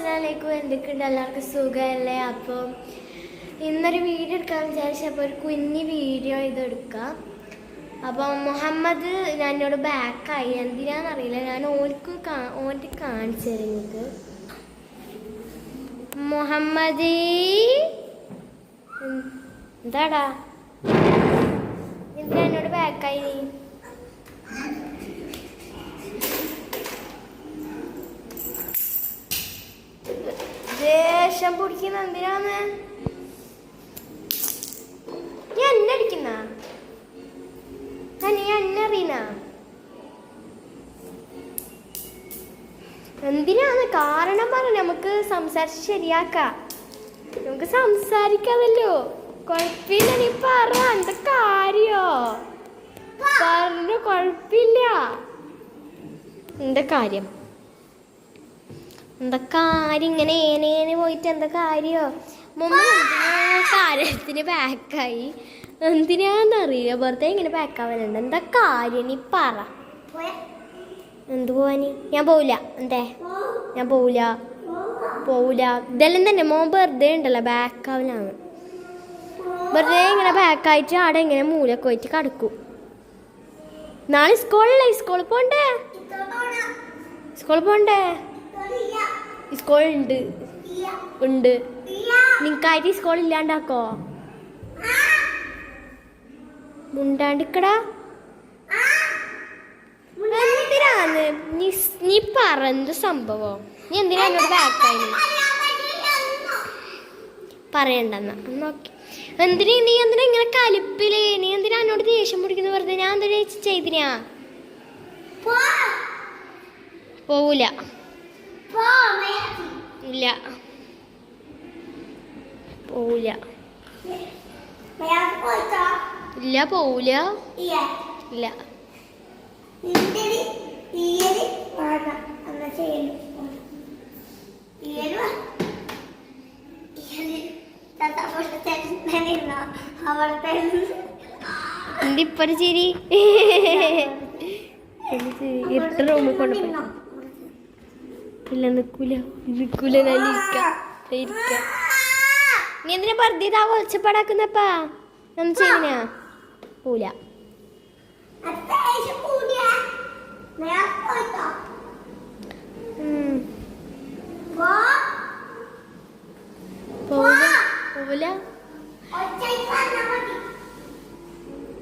അസ്സലാമലൈക്കും. എന്തൊക്കെയുണ്ട്? എല്ലാവർക്കും സുഖമല്ലേ? അപ്പം ഇന്നൊരു വീഡിയോ എടുക്കാൻ വിചാരിച്ചപ്പോൾ ഒരു കുഞ്ഞി വീഡിയോ ഇതെടുക്കാം. അപ്പം മുഹമ്മദ് എന്നോട് ബാക്കായി എന്തിനാണെന്നറിയില്ല ഞാൻ ഓൽക്ക് ഓന്റെ കാണിച്ചു നിങ്ങൾക്ക് മുഹമ്മദ് എന്താടാ? എന്തിനാ എന്നോട് ബാക്കായി നീ? ദേഷ്യം പിടിക്കുന്ന എന്തിനാന്ന്? നീ എന്നെ അടിക്കുന്ന? നീ എന്നെ അറിയുന്ന? എന്തിനാന്ന്? കാരണം പറ നമുക്ക് സംസാരിച്ച് ശരിയാക്കാം. നമുക്ക് സംസാരിക്കാമല്ലോ. കുഴപ്പമില്ല നീ പറ. എന്താ കാര്യോ? പറഞ്ഞു കുഴപ്പമില്ല. എന്താ കാര്യം? എന്താ കാര്യം ഇങ്ങനെ ഏനേനെ പോയിട്ട് എന്താ കാര്യോ മുമ്പ് കാര്യത്തിന് പാക്കായി എന്തിനാന്നറിയില്ല വെറുതെ ഇങ്ങനെ ബാക്കാവാനുണ്ട് എന്താ കാര്യം നീ പറ. എന്ത് പോവാനി? ഞാൻ പോവില്ല എന്തേ? ഞാൻ പോവില്ല പോവില്ല ഇതെല്ലാം തന്നെ മോൻ വെറുതെ ഉണ്ടല്ലോ ബാക്കാവിലാണ് വെറുതെ ഇങ്ങനെ ബാക്കായിട്ട് ആടെ ഇങ്ങനെ മൂലൊക്കെ പോയിട്ട് കിടക്കും. നാളെ സ്കൂളിലെ സ്കൂളിൽ പോണ്ടേ? സ്കൂളിൽ പോണ്ടേ? സ്കൂൾ ഉണ്ട്. ഉണ്ട് നിങ്ങൾക്കായിട്ട് സ്കൂൾ ഇല്ലാണ്ടാക്കോ മുണ്ടാണ്ടിക്കടാ. എന്തിനാന്ന്? നീ നീ പറഞ്ഞ സംഭവം. നീ എന്തിനാ എന്നോട് ബാക്കായി പറയണ്ടെന്നാ. നോക്കി എന്തിനാ നീ എന്തിനാ ഇങ്ങനെ കലിപ്പിൽ? നീ എന്തിനാ എന്നോട് ദേഷ്യം പിടിക്കുന്ന വെറുതെ? ഞാൻ എന്തിനാ ചെയ്തിനാ? പോവൂല. ഇല്ല പോവില്ല. ഇല്ല പോവില്ല. ഇല്ല. എന്തിപ്പൊരു ചിരി? എട്ട് റൂമിൽ കൊണ്ടുപോയി. ഇല്ല നിക്കൂല നിക്കൂല നീ എന്തിനാ പറഞ്ഞാ ഒച്ചപ്പാടാക്കുന്നപ്പാ ഒന്ന് ചെയ്യുന്ന പോല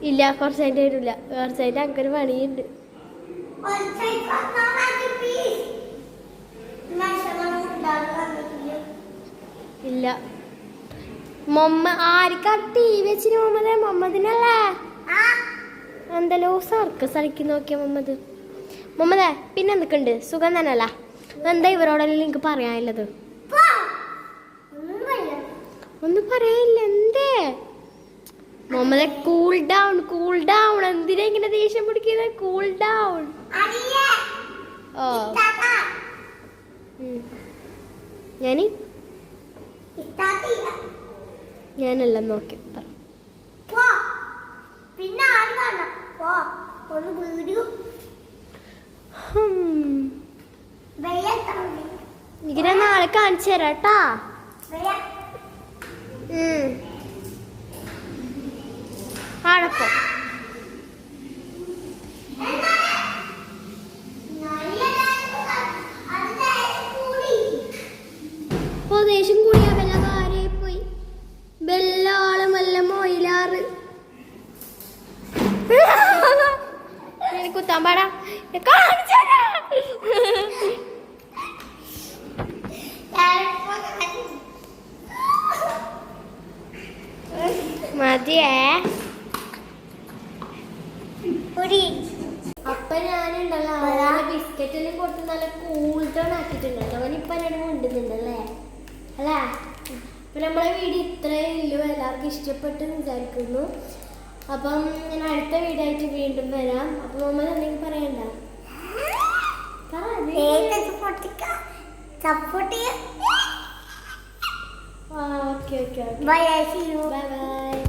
ഇല്ല കുറച്ചായിട്ട് വരില്ല കുറച്ചായിട്ട് അങ്ങനെ പണിയുണ്ട് ഇല്ല. മൊമ്മ ആർക്കാ ടി വി വെച്ചിന് മുഹമ്മദ് മുഹമ്മദിനല്ലേ ആ. എന്തല്ലോ സർക്കസ് കളിക്ക് നോക്കിയ മുഹമ്മദ് മുഹമ്മദേ പിന്നെ എന്തൊക്കെയുണ്ട്? സുഖം തന്നെയല്ല? എന്താ ഇവരോടെല്ലാം എനിക്ക് പറയാനുള്ളത്? ഒന്നും പറയാനില്ല എന്തേ? മുഹമ്മദെ കൂൾ ഡൗൺ കൂൾ ഡൗൺ എന്തിനാ ഇങ്ങനെ ദേഷ്യം പിടിക്കുന്നത് കൂൾ ഡൗൺ ഓ. ഞാൻ ഞാനെല്ലാം നോക്കി. പിന്നെ ആര് കാണാം പോ. ഒന്ന് വീഡിയോ കുത്താൻ പാടാ. മതിയേ. അപ്പൊ ഞാനുണ്ടല്ലോ അവനെ ബിസ്ക്കറ്റിലും കൊടുത്ത് നല്ല കൂൾ ടോൺ ആക്കിയിട്ടുണ്ടല്ലോ. അവൻ ഇപ്പൊ എന്നോട് മിണ്ടുന്നുണ്ടല്ലേ അല്ലേ അപ്പൊ നമ്മളെ വീഡിയോ ഇത്രയേ ഉള്ളൂ. എല്ലാവർക്കും ഇഷ്ടപ്പെട്ടു എന്ന് വിചാരിക്കുന്നു. അപ്പം ഞാൻ അടുത്ത വീഡിയോ ആയിട്ട് വീണ്ടും വരാം. അപ്പൊ നമ്മൾ എന്തെങ്കിലും പറയണ്ട. സപ്പോർട്ട് ചെയ്യാം. Okay okay bye bye